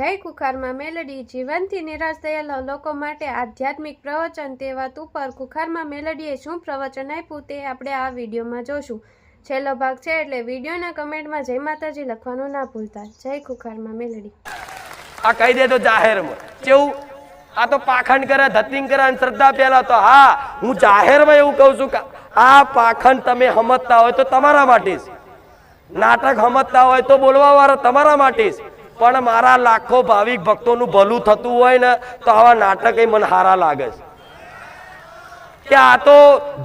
જય કુખારમાં મેલડી, જીવનથી નિરાશ થયેલા લોકો માટે આધ્યાત્મિક પ્રવચન તે વાત ઉપર કુખારમાં મેલડીએ શું પ્રવચન આપ્યું તે આપણે આ વિડીયોમાં જોશું. છેલ્લો ભાગ છે એટલે વિડીયોના કમેન્ટમાં જય માતાજી લખવાનું ના ભૂલતા. જય કુખારમાં મેલડી. આ કહી તો જાહેરમાં. કેવું? આ તો પાખંડ કરે, ધતિંગ કરે અને શ્રદ્ધા પહેલા તો હા, હું જાહેરમાં એવું કહું છું કે આ પાખંડ તમે સમજતા હોય તો તમારા માટે નાટક સમજતા હોય તો બોલવા વાળા તમારા માટે પણ મારા લાખો ભાવિક ભક્તોનું ભલું થતું હોય ને, તો આવા નાટક મને હારા લાગે છે. કે આ તો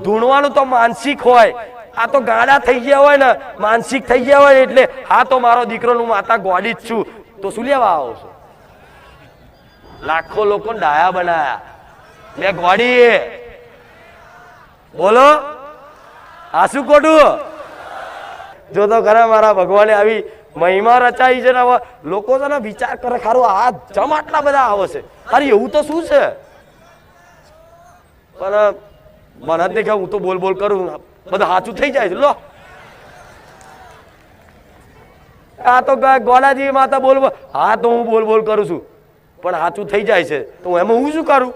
ધૂણવાનું તો માનસિક હોય, આ તો ગાડા થઈ ગયા હોય ને, માનસિક થઈ ગયા હોય એટલે હા તો મારો દીકરો હું માતા ગોડી જ છું. તો શું લેવા આવો છો? લાખો લોકો ડાયા બનાયા. મેં ગોડી બોલો. આ શું ખોટું? જો તો ખરા મારા ભગવાને આવી મહિમા રચાઈ છે ને હવે લોકો છે ને વિચાર કરે ખારું આ જમ આટલા બધા આવે છે. અરે એવું તો શું છે? પણ મને જ નહીં હું તો બોલ બોલ કરું. બધું સાચું થઈ જાય છે. લો. આ તો ગોડાજી માતા બોલ. હા, તો હું બોલ બોલ કરું છું. પણ સાચું થઈ જાય છે. તો એમાં હું શું કરું?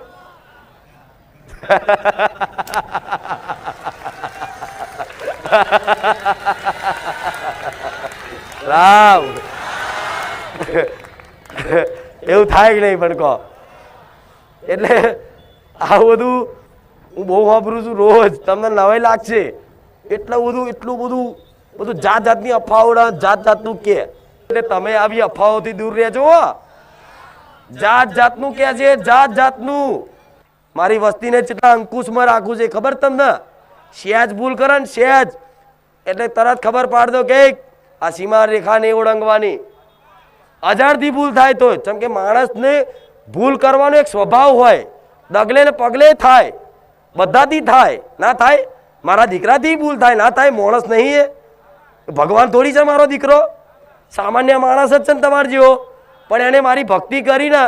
રામ. એવું થાય કે નહીં પણ કહો. એટલે આ બધું હું બહુ વાપરું છું રોજ. તમને નવાઈ લાગશે. એટલું બધું એટલું બધું બધું જાત જાતની અફવાઓ જાત જાતનું કે. એટલે તમે આવી અફવાઓથી દૂર રહેજો. જાત જાતનું કે છે જાત જાતનું મારી વસ્તીને કેટલા અંકુશમાં રાખું છે, ખબર તમને? સહેજ ભૂલ કરે ને સહેજ એટલે તરત ખબર પાડ દો કે આ સીમા રેખા નહીં ઓળંગવાની. અજાણથી ભૂલ થાય તો, જેમ કે માણસને ભૂલ કરવાનો એક સ્વભાવ હોય, ડગલે ને પગલે થાય, બધાથી થાય, ના થાય, મારા દીકરાથી ભૂલ થાય, ના થાય, માણસ નહીં એ. ભગવાન થોડી છે મારો દીકરો? સામાન્ય માણસ જ છે ને તમારે જેવો. પણ એને મારી ભક્તિ કરી ને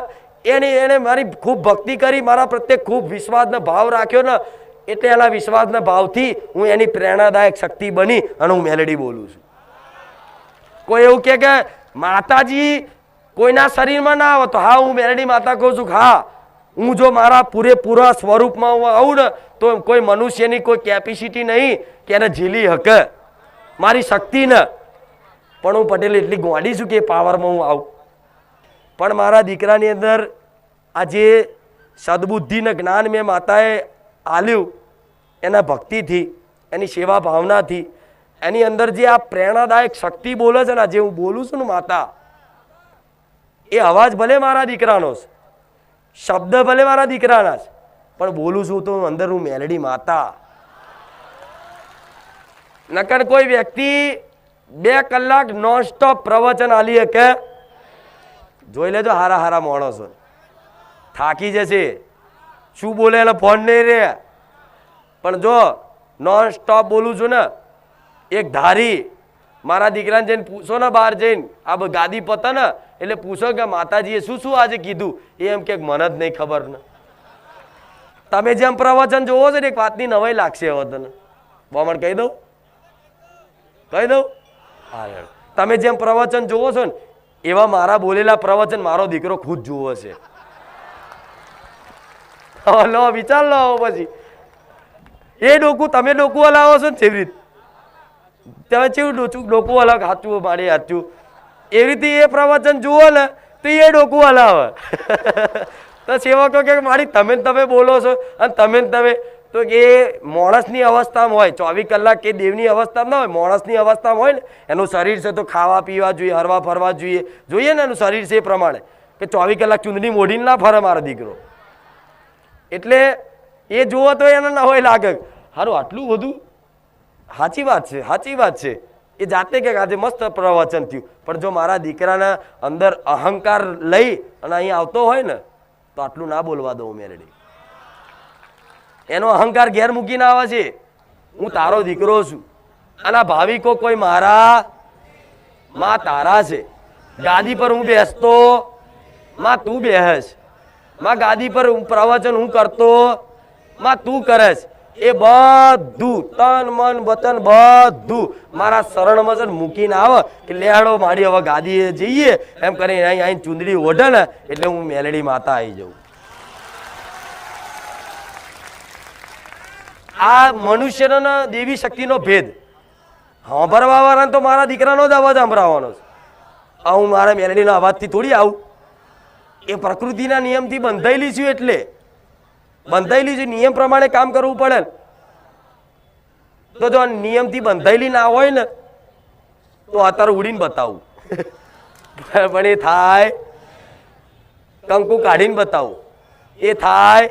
એને એને મારી ખૂબ ભક્તિ કરી, મારા પ્રત્યે ખૂબ વિશ્વાસનો ભાવ રાખ્યો ને, એટલે એના વિશ્વાસના ભાવથી હું એની પ્રેરણાદાયક શક્તિ બની અને હું મેલેડી બોલું છું. કોઈ એવું કે, માતાજી, કોઈના શરીરમાં ના આવે. તો, હા, હું મેરડી માતા કહું છું હા, હું જો મારા પૂરેપૂરા સ્વરૂપમાં હું આવું ને, તો કોઈ મનુષ્યની કોઈ કેપેસિટી નહીં કે એને ઝીલી હકે. મારી શક્તિ ને. પણ હું પટેલ એટલી ગોંડી છું કે પાવરમાં હું આવું. પણ મારા દીકરાની અંદર આ જે સદબુદ્ધિને જ્ઞાન મેં માતાએ આલ્યું એના ભક્તિથી, એની સેવા ભાવનાથી. એની અંદર જે આ પ્રેરણાદાયક શક્તિ બોલે છે ને, જે હું બોલું છું ને માતા, એ અવાજ ભલે મારા દીકરાનો છે, શબ્દ ભલે મારા દીકરાના છે, પણ બોલું છું તો અંદર હું મેલડી માતા. નકર કોઈ વ્યક્તિ બે કલાક નોન સ્ટોપ પ્રવચન આલી શકે. જોઈ લેજો હારા હારા માણસો. થાકી જશે. શું બોલે એને ફોન નહીં રે પણ જો નોન સ્ટોપ બોલું છું ને એક ધારી. મારા દીકરાને જઈને પૂછો ને બહાર જઈને. આ ગાદી પતા ને એટલે પૂછો કે માતાજીએ શું શું આજે કીધું? એમ કે મને જ નહીં ખબર ને. તમે જેમ પ્રવચન જોવો છો ને, એક વાતની નવાઈ લાગશે હવે તને. બમણ કહી દઉં? કહી દઉં? હા તમે જેમ પ્રવચન જોવો છો ને, એવા મારા બોલેલા પ્રવચન મારો દીકરો ખુદ જુઓ છે. લો, વિચાર લો પછી. એ ડોકું, તમે ડોકું હલાવો છો ને, જેવી રીતે. તમે કેવું ડોચું ડોકું અલગ હાચું, મારે હાચું. એવી રીતે એ પ્રવચન જુઓ ને, તો એ ડોકું હલાવે તો સેવકો કે, મારી, તમે તમે બોલો છો અને તમે તમે. તો એ માણસની અવસ્થામાં હોય, ચોવીસ કલાક કે દેવની અવસ્થામાં ના હોય, માણસની અવસ્થામાં હોય ને, એનું શરીર છે તો ખાવા પીવા જોઈએ, હરવા ફરવા જોઈએ. જોઈએ ને એનું શરીર છે એ પ્રમાણે. કે ચોવીસ કલાક ચૂંદડી મોઢીને ના ફરે મારો દીકરો. એટલે એ જુઓ તો એને ના હોય લાગે. સારું આટલું બધું સાચી વાત છે સાચી વાત છે. એ જાતે કે આજે મસ્ત પ્રવચન થયું. પણ જો મારા દીકરાના અંદર અહંકાર લઈ અને અહીં આવતો હોય ને, તો આટલું ના બોલવા દઉં મેરેડી એનો અહંકાર ઘેર મૂકીને આવે છે. હું તારો દીકરો છું. અને ભાવિકો કોઈ મારા, માં તારા છે. ગાદી પર હું બેસતો, માં તું બેહસમાં ગાદી પર પ્રવચન હું કરતો, માં તું કરસ એ બધું, તન, મન, વતન બધું. મારા શરણમાં છે મૂકીને આવે, કે લેહાડો મારી હવે ગાદીએ જઈએ. એમ કરીને અહીં અહીં ચુંદડી ઓઢે ને, એટલે હું મેલડી માતા આવી જાઉં. આ મનુષ્યનો દેવી શક્તિનો ભેદ. સાંભળવા વાળાને તો મારા દીકરાનો જ અવાજ સાંભળવાનો છે. હું મારા મેલડીના અવાજથી થોડી આવું. એ પ્રકૃતિના નિયમથી બંધાયેલી છું એટલે. બંધાયેલી જે નિયમ પ્રમાણે કામ કરવું પડે તો જો નિયમથી બંધાયેલી ના હોય ને, તો અત્યારે ઉડીને બતાવું. પણ એ થાય. કંકુ કાઢીને બતાવું. એ થાય.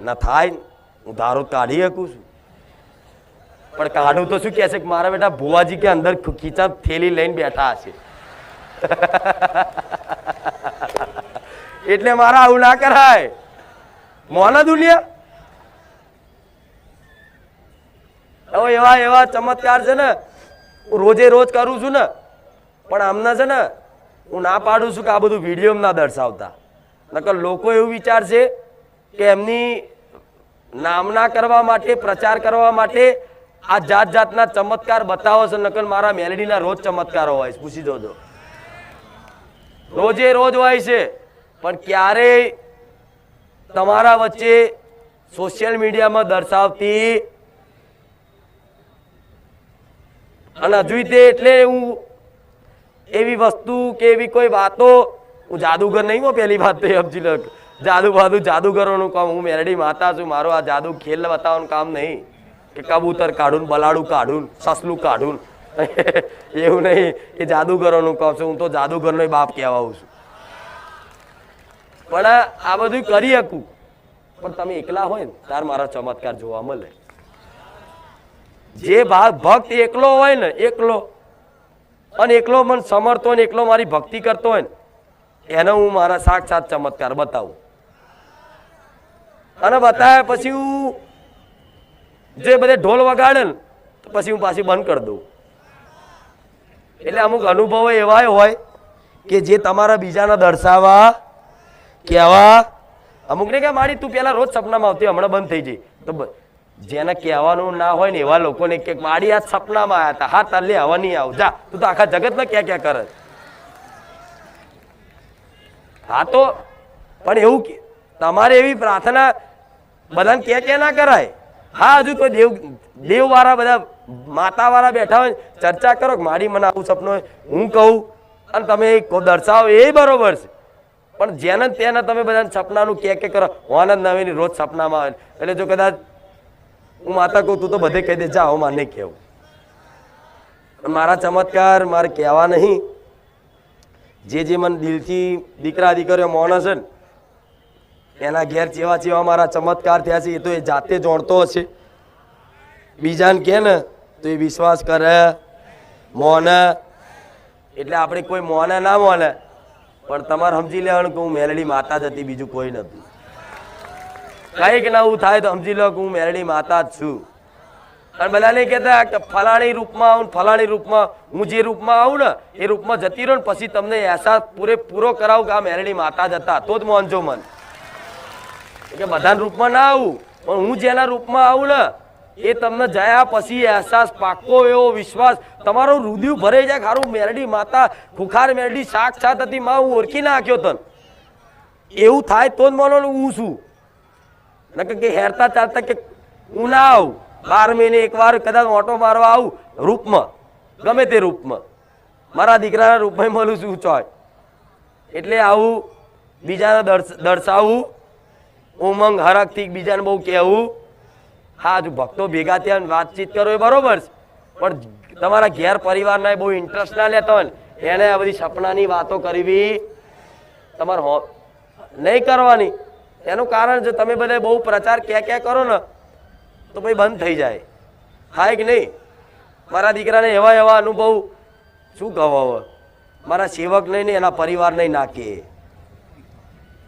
ના થાય, હું ધારો કાઢી શકું છું. પણ કાઢું તો શું કહે છે કે મારા બેટા ભુવાજી કે અંદર ખીચા થેલી લઈને બેઠા હશે. એટલે મારા આવું ના કરાય. મોના દુનિયા? હવે એવા એવા ચમત્કાર છે ને રોજે રોજ કરું છું ને, પણ આમના છે ને, હું ના પાડું છું કે આ બધું વીડિયો ના દર્શાવતા. નકર લોકો એવું વિચારશે કે એમની નામના કરવા માટે, પ્રચાર કરવા માટે આ જાત જાતના ચમત્કાર બતાવો છે નકલ મારા મેલેડીના રોજ ચમત્કારો હોય છે. પૂછી જોજો. રોજે રોજ હોય છે, પણ ક્યારેય તમારા વચ્ચે સોશિયલ મીડિયામાં દર્શાવતી અને હજુ તે એટલે હું એવી વસ્તુ કે એવી કોઈ વાતો, હું જાદુગર નહીં હો પહેલી વાત તો સમજી લો જાદુ બાદુ જાદુગરોનું કામ હું મેરડી માતા છું, મારો આ જાદુ ખેલ બતાવવાનું કામ નહીં કે કબૂતર કાઢું બલાડું કાઢું સસલું કાઢું એવું નહીં, એ જાદુગરોનું કામ છે, હું તો જાદુગરનો બાપ કહેવાઉં છું. પણ આ બધું કરી શકું. પણ તમે એકલા હોય ને, તાર મારા ચમત્કાર જોવા મળે. જે ભક્ત એકલો હોય ને, એકલો. અને એકલો મન સમર્થો ને, એકલો મારી ભક્તિ કરતો હોય ને, એનો હું મારા સાક્ષાત ચમત્કાર બતાવું. અને બતાવ્યા પછી હું જે બધે ઢોલ વગાડે ને, તો પછી હું પાછી બંધ કરી દઉં. એટલે અમુક અનુભવો એવા હોય કે જે તમારા બીજાને દર્શાવવા કહેવા અમુક ને કે મારી તું પેલા રોજ સપનામાં આવતી હમણાં બંધ થઈ જઈ. તો જેને કહેવાનું ના હોય ને એવા લોકોને કે મારી આ સપનામાં આવ્યા હતા હા તાલે હવા નહીં આવ. જા, તું તો આખા જગતમાં ક્યાં ક્યાં કરે? હા તો, પણ એવું કે- તમારે એવી પ્રાર્થના બધાને ક્યાં ક્યાં ના કરાય? હા, હજુ કોઈ દેવ, દેવવાળા બધા માતાવાળા બેઠા હોય ચર્ચા કરો કે મારી મને આવું સપનું હોય. હું કહું, અને તમે દર્શાવો, એ બરોબર છે. પણ જેને તેના તમે બધાને સપનાનું કે કે કરો આનંદ નવીની રોજ સપનામાં આવે. એટલે જો કદાચ હું માતા કહું, તું તો બધે કહી દે, જા, હું માને કહેવું મારા ચમત્કાર, મારે કહેવા નહીં. જે જે મને દિલથી દીકરા દીકરીઓ મોણ છે ને, એના ઘેર ચેવા ચેવા મારા ચમત્કાર થયા છે, એ તો એ જાતે જોડતો હશે. બીજાને કહે ને, તો એ વિશ્વાસ કરે, મોને. એટલે આપણે કોઈ મોને ના મોને. પણ તમારે સમજી લેવાનું કે હું મેલડી માતા જ હતી, બીજું કોઈ નથી કંઈક એવું થાય તો સમજી લો કે હું મેલડી માતા જ છું. અને બધા નહીં કહેતા કે ફલાણી રૂપમાં આવું ફલાણી રૂપમાં, હું જે રૂપમાં આવું ને, એ રૂપમાં જતી રહું ને પછી તમને અહેસાસ પૂરેપૂરો કરાવું કે આ મેલડી માતા જ હતા. તો જ માનજો મન. કે બધાના રૂપમાં ના આવું, પણ હું જેના રૂપમાં આવું ને એ તમને જયા પછી અહેસાસ પાકો એવો વિશ્વાસ. તમારો રુદિયું ભરાઈ જાય, ખારું મેરડી માતા, ખુખાર મેરડી સાક્ષાત હતી, માં હું ઓળખી નાખ્યો તન. એવું થાય તો જ માનો હું છું. નકર કે હેરતા ચાલતા કે હું ના આવું. બાર મહિને એકવાર કદાચ ઓટો મારવા આવું, રૂપમાં. ગમે તે રૂપમાં. મારા દીકરાના રૂપમાં મળું છું ચોય. એટલે આવું, બીજાને દર્શ દર્શાવવું ઉમંગ હરકથી બીજાને બહુ કહેવું. હા, જો ભક્તો ભેગા થયા વાતચીત કરો એ બરોબર છે. પણ તમારા ઘેર પરિવારના બહુ ઇન્ટરેસ્ટ ના લેતા હોય એને આ બધી સપનાની વાતો કરવી તમારે હો, નહીં કરવાની. એનું કારણ જો તમે બધા બહુ પ્રચાર ક્યાં ક્યાં કરો ને, તો ભાઈ બંધ થઈ જાય. હા કે નહીં? મારા દીકરાને એવા એવા અનુભવ શું કહો મારા સેવક નહીં ને એના પરિવાર નહીં નાખે.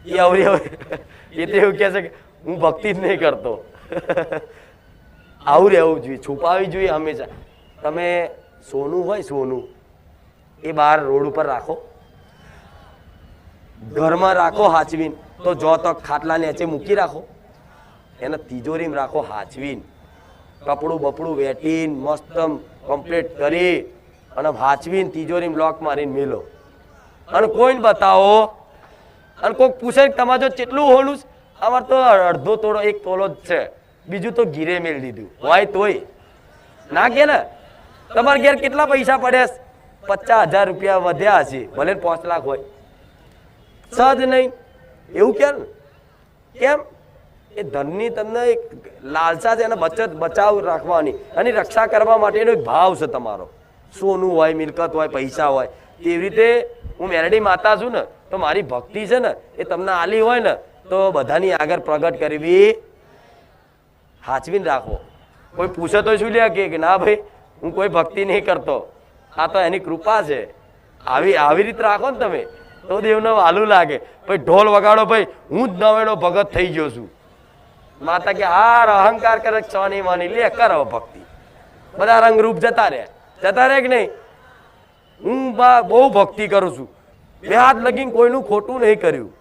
એ અવરી એ તો એવું કહે છે કે હું ભક્તિ જ નહીં કરતો. આવું રહેવું જોઈએ, છુપાવી જોઈએ હંમેશા. તમે સોનું હોય સોનું, એ બહાર રોડ ઉપર રાખો. ઘરમાં રાખો હાચવીન, તો જો તો ખાટલા નીચે મૂકી રાખો. એને તિજોરીમાં રાખો હાચવીન. કપડું બપડું વેટીન મસ્ત કમ્પ્લીટ કરી અને હાચવીન તિજોરીમાં લોક મારીને મેલો. અને કોઈને બતાવો, અને કોઈક પૂછે તમારે જો કેટલું હોલું અમારે તો અડધો તોડો, એક તોલો જ છે. બીજું તો ઘીરે મેળ દીધું. હોય તોય. ના કે ને? તમારે ઘેર કેટલા પૈસા પડે પચાસ હજાર રૂપિયા વધ્યા હશે ભલે પાંચ લાખ હોય. સહજ નહીં. એવું કેમ? કેમ? એ ધનની તમને એક લાલસા છે એને બચત બચાવ રાખવાની. અને રક્ષા કરવા માટેનો એક ભાવ છે તમારો. સોનું હોય, મિલકત હોય, પૈસા હોય. તેવી રીતે હું મેરડી માતા છું ને, તો મારી ભક્તિ છે ને, એ તમને આલી હોય ને, તો બધાની આગળ પ્રગટ કરવી હાચવીને રાખો કોઈ પૂછે તો શું લે કે ના ભાઈ, હું કોઈ ભક્તિ નહીં કરતો. આ તો એની કૃપા છે. આવી આવી રીતે રાખો ને તમે, તો દેવને વાલું લાગે. ભાઈ, ઢોલ વગાડો ભાઈ, હું જ નવેડો ભગત થઈ ગયો છું. માતા કે, હાર, અહંકાર કરે ચોની માની લે, કરો ભક્તિ. બધા રંગરૂપ જતા રહે જતા રહે કે નહીં? હું બહુ ભક્તિ કરું છું. મેં આજ લગીન કોઈનું ખોટું નહીં કર્યું.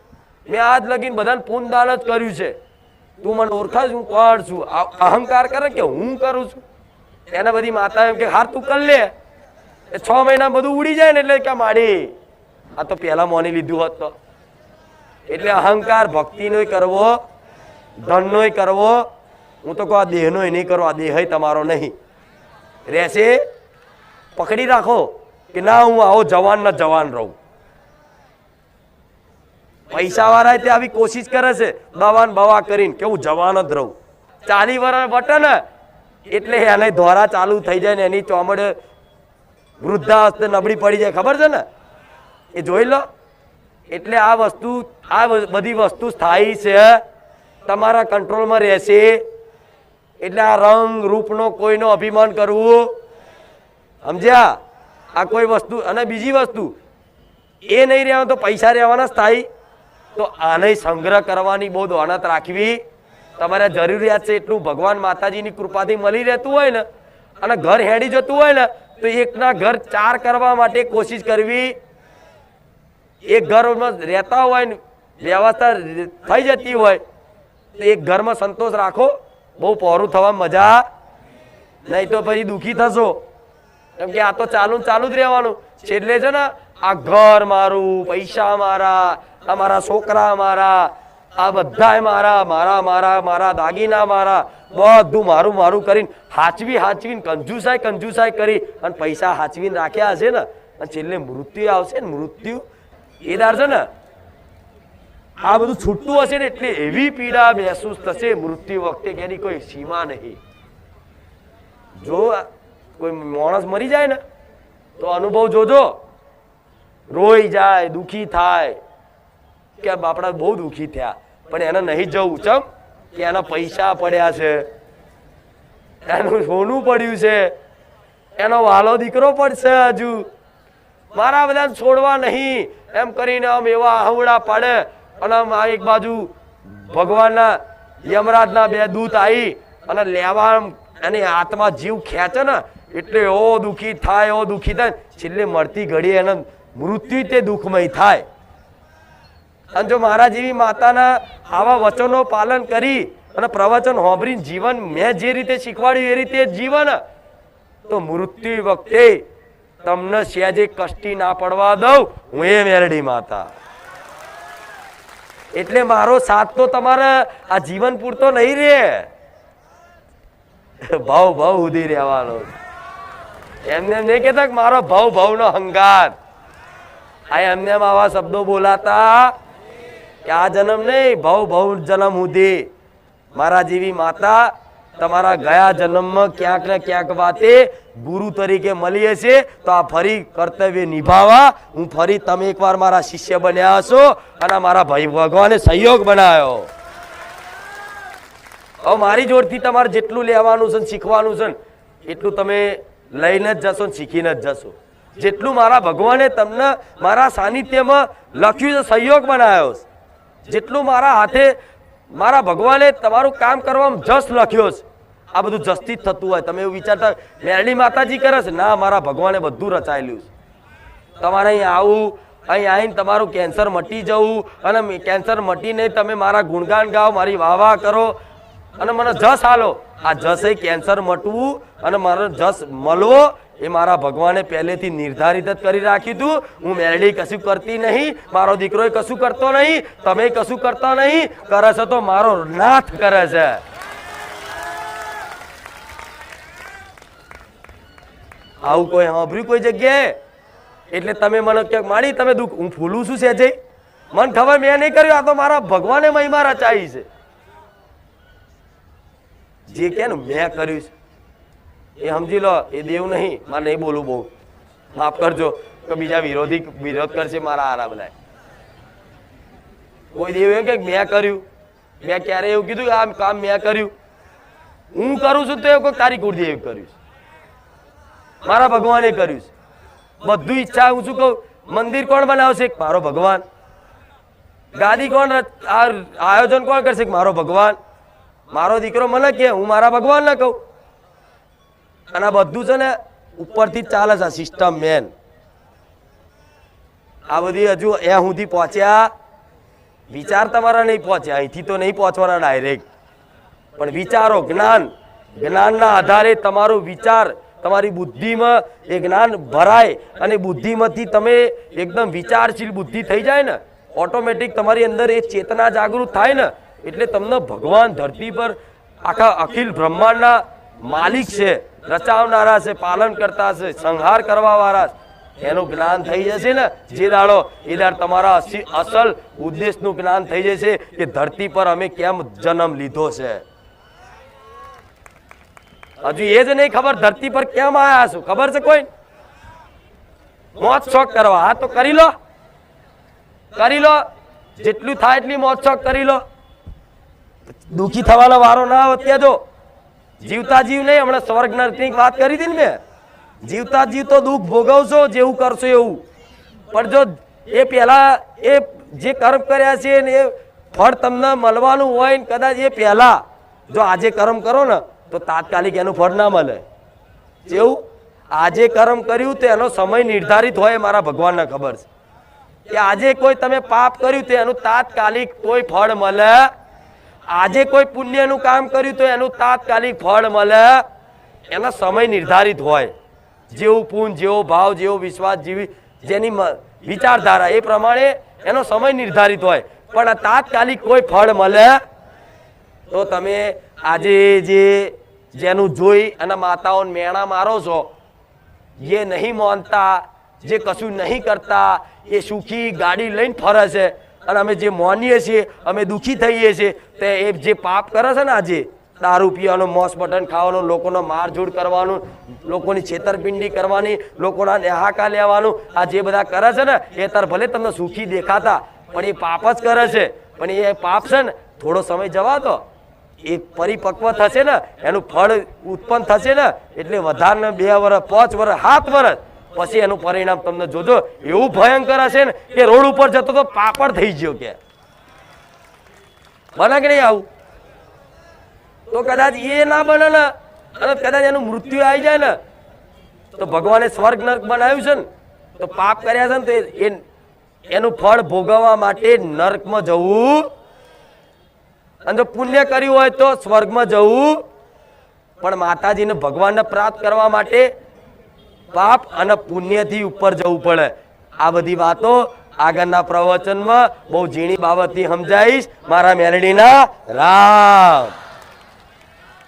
મેં આજ લગીન બધાને પૂનદાન જ કર્યું છે. તું મને ઓળખા છું કોણ છું? અહંકાર કરે કે હું કરું છું? એને બધી માતા એમ કે, હાર તું કર લે. એ છ મહિના બધું ઉડી જાય ને એટલે કે માડી. આ તો પહેલા મોની લીધું હોત તો. એટલે અહંકાર ભક્તિનોય કરવો, ધનનોય કરવો, હું તો કહું, આ દેહનોય નહીં કરો, આ દેહ તમારો નહીં. રહેશે? પકડી રાખો કે ના, હું આવો જવાન ના જવાન રહું. પૈસા વાળા તે આવી કોશિશ કરે છે, બવાન, બવા કરીને કે હું જવાન જ રહું. ચાલી વર્ષ વટે ને એટલે એને ધોરા ચાલુ થઈ જાય ને એની ચોમડે વૃદ્ધાવસ્થે નબળી પડી જાય, ખબર છે ને? એ જોઈ લો. એટલે આ વસ્તુ, આ બધી વસ્તુ સ્થાયી છે. તમારા કંટ્રોલમાં રહેશે. એટલે આ રંગ રૂપનો કોઈનો અભિમાન કરવું. સમજ્યા? આ કોઈ વસ્તુ, અને બીજી વસ્તુ, એ નહીં રહેવાનું તો પૈસા રહેવાના સ્થાયી. તો આને સંગ્રહ કરવાની બહુ દોનત રાખવી તમારે જરૂરિયાત છે એટલું ભગવાન માતાજીની કૃપાથી મળી રહેતું હોય ને, અને ઘર હેડી જતું હોય ને, તો એકના ઘર ચાર કરવા માટે કોશિશ કરવી. એક ઘરમાં રહેતા હોય ને, વ્યવસ્થા થઈ જતી હોય, તો એક ઘરમાં સંતોષ રાખો. બહુ પહોરું થવા મજા નહીં તો પછી દુઃખી થશો. કેમ કે આ તો ચાલુ ચાલુ જ રહેવાનું. છેલ્લે છે ને, આ ઘર મારું, પૈસા મારા આ મારા છોકરા મારા આ બધાય મારા મારા મારા મારા દાગીના, મારા, બધું મારું મારું કરીને હાચવી, હાચવીને કંજુસાઈ કંજુસાઈ કરી અને પૈસા હાચવીને રાખ્યા હશે ને, અને છેલ્લે મૃત્યુ આવશે ને, મૃત્યુ. એ દાર છે ને, આ બધું છૂટતું હશે ને, એટલે એવી પીડા મહેસૂસ થશે મૃત્યુ વખતે કે એની કોઈ સીમા નહીં. જો કોઈ માણસ મરી જાય ને, તો અનુભવ જોજો. રોઈ જાય, દુખી થાય. કે બાપડા બહુ દુખી થયા. પણ એને નહીં જવું, ચમ. કે એના પૈસા પડ્યા છે. એનું સોનું પડ્યું છે. એનો વાલો દીકરો પડશે હજુ. મારા બધાને છોડવા નહીં. એમ કરીને આમ એવા હવડા પાડે. અને આમ એક બાજુ ભગવાનના યમરાજના બે દૂત આવી અને લેવા એની આત્મા જીવ ખેંચે ને, એટલે એવો દુઃખી થાય, એવો દુઃખી થાય છેલ્લે મળતી ઘડી એને મૃત્યુ તે દુઃખમય થાય. અને જો મારા જેવી માતાના આવા વચનો પાલન કરી અને પ્રવચન હોંભરીને જીવન મેં જે રીતે શીખવાડ્યું એ રીતે જીવન, તો મૃત્યુ વખતે તમને સહેજે કષ્ટી ના પડવા દઉં. હું એ મેરડી માતા. એટલે મારો સાથ તો તમારે આ જીવન પૂરતો નહીં રે ભાવ ભાવ ઉધી રહેવાનો. એમને એમ નહીં કહેતા મારો ભાવ ભાવનો હંગાત. આ એમને એમ આવા શબ્દો બોલાતા કે આ જન્મ નહીં? ભવ ભાવ જન્મ સુધી. મારા જેવી માતા તમારા ગયા જન્મમાં ક્યાંક ને ક્યાંક વાતે ગુરુ તરીકે મળીએ છે તો આ ફરી કર્તવ્ય નિભાવવા. હું ફરી તમે એકવાર મારા શિષ્ય બન્યા હશો અને મારા ભાઈ ભગવાને સહયોગ બનાવ્યો. હવે મારી જોડથી તમારે જેટલું લેવાનું છે શીખવાનું છે એટલું તમે લઈને જ જશો ને શીખીને જ જશો. જેટલું મારા ભગવાને તમને મારા સાનિધ્યમાં લખ્યું છે, સહયોગ બનાવ્યો છે. જેટલું મારા હાથે મારા ભગવાને તમારું કામ કરવામાં જસ લખ્યો છે. આ બધું જસથી જ થતું હોય. તમે એવું વિચારતા મેરણી માતાજી કરે છે. ના, મારા ભગવાને બધું રચાયેલું છે. તમારે અહીં આવું, અહીં આવીને તમારું કેન્સર મટી જવું અને કેન્સર મટીને તમે મારા ગુણગાન ગાઓ, મારી વાહ કરો અને મને જસ હાલો આ જસ એ કેન્સર મટવું અને મારો જસ મળવો એ મારા ભગવાને પહેલેથી નિર્ધારિત જ કરી રાખ્યું હતું હું મેરડી કશું કરતી નહીં, મારો દીકરો કશું કરતો નહીં, તમે કશું કરતા નહીં, કરે છે તો મારો નાથ કરે છે. આવું કોઈ સાંભળ્યું કોઈ જગ્યાએ? એટલે તમે મને ક્યાંક માણી તમે દુઃખ હું ફૂલું છું જઈ મને ખબર મેં નહીં કર્યું, આ તો મારા ભગવાને મહિમા રચાઈ છે. જે કે મેં કર્યું છે. એ સમજી લો, એ દેવ નહીં, મારે નહીં બોલું બહુ. માફ કરજો કે બીજા વિરોધી વિરોધ કરશે મારા આરા બધા કોઈ દેવ એમ કે મેં કર્યું. મેં ક્યારે એવું કીધું કે આ કામ મેં કર્યું. હું કરું છું તો એવું કોઈ તારી કુળદેવ કર્યું છે. મારા ભગવાને કર્યું છે. બધું ઈચ્છા હું શું કહું? મંદિર કોણ બનાવશે? મારો ભગવાન. ગાદી કોણ આયોજન કોણ કરશે? મારો ભગવાન. મારો દીકરો મને કે હું મારા ભગવાન ના કહું. અને આ બધું છે ને ઉપરથી ચાલે છે સિસ્ટમ મેન આ બધી હજુ એ સુધી પહોંચ્યા. વિચાર તમારા નહીં પહોંચ્યા. અહીંથી તો નહીં પહોંચવાના ડાયરેક્ટ પણ વિચારો, જ્ઞાન. જ્ઞાનના આધારે તમારો વિચાર, તમારી બુદ્ધિમાં એ જ્ઞાન ભરાય અને બુદ્ધિમાંથી તમે એકદમ વિચારશીલ બુદ્ધિ થઈ જાય ને ઓટોમેટિક તમારી અંદર એ ચેતના જાગૃત થાય ને, એટલે તમને ભગવાન ધરતી પર આખા અખિલ બ્રહ્માંડના માલિક છે, રચાવનારા છે, પાલન કરતા છે, સંહાર કરવા વાળા છે. એનું જ્ઞાન થઈ જશે ને, જે દાડો એ દાડ તમારા અસી- અસલ ઉદ્દેશનું જ્ઞાન થઈ જશે કે ધરતી પર અમે કેમ જન્મ લીધો છે. હજુ એ જ નહીં ખબર ધરતી પર કેમ આયા છું, ખબર છે કોઈ? મોત શોખ કરવા. હા, તો કરી લો. કરી લો. જેટલું થાય એટલી મોત શોખ કરી લો. દુખી થવાનો વારો ના આવે ત્યાં જો. જીવતા જીવ નહીં, હમણાં સ્વર્ગ નરકની વાત કરી હતી ને મેં. જીવતા જીવ તો દુઃખ ભોગવશો, જેવું કરશો એવું. પણ જો એ પહેલા એ જે કર્મ કર્યા છે ને એ ફળ તમને મળવાનું હોય ને કદાચ એ પહેલા, જો આજે કર્મ કરો ને, તો તાત્કાલિક એનું ફળ ના મળે. જેવું આજે કર્મ કર્યું તો એનો સમય નિર્ધારિત હોય મારા ભગવાનને ખબર છે. કે આજે કોઈ તમે પાપ કર્યું તો એનું તાત્કાલિક કોઈ ફળ મળે આજે કોઈ પુણ્યનું કામ કર્યું તો એનું તાત્કાલિક ફળ મળે. એનો સમય નિર્ધારિત હોય. જેવું પૂન, જેવો ભાવ, જેવો વિશ્વાસ, જેવી જેની વિચારધારા એ પ્રમાણે એનો સમય નિર્ધારિત હોય. પણ તાત્કાલિક કોઈ ફળ મળે તો તમે આજે જે જેનું જોઈ અને માતાઓને મેણા મારો છો જે નહીં માનતા, જે કશું નહીં કરતા, એ સુખી ગાડી લઈને ફરે છે અને અમે જે માનીએ છીએ, અમે દુઃખી થઈએ છીએ, તે એ જે પાપ કરે છે ને આજે, દારૂ પીવાનું, મોસ બટન ખાવાનું, લોકોનો મારઝૂડ કરવાનું, લોકોની છેતરપિંડી કરવાની, લોકોના નેહાકા લેવાનું, આ જે બધા કરે છે ને, એ તાર ભલે તમને સુખી દેખાતા, પણ એ પાપ જ કરે છે. પણ એ પાપ છે ને, થોડો સમય જવા દો. એ પરિપક્વ થશે ને, એનું ફળ ઉત્પન્ન થશે ને, એટલે વધારે બે વર્ષ પાંચ વર્ષ સાત વર્ષ પછી એનું પરિણામ તમને જોજો. એવું ભયંકર હશે ને કે રોડ ઉપર જતો તો પાપડ થઈ ગયો કે. બને કે નહીં આવું? તો કદાચ એ ના બને ને, અને કદાચ એનું મૃત્યુ આવી જાય ને, તો ભગવાને સ્વર્ગ નર્ક બનાવ્યું છે ને, તો પાપ કર્યા છે ને, તો એ- એનું ફળ ભોગવવા માટે નર્કમાં જવું. અને જો પુણ્ય કર્યું હોય તો સ્વર્ગમાં જવું. પણ માતાજીને ભગવાનને પ્રાપ્ત કરવા માટે પાપ અને પુણ્યથી ઉપર જવું પડે. આ બધી વાતો આગળના પ્રવચનમાં બહુ ઝીણી બાબતથી સમજાઈશ. મારા મેલડીના રામ.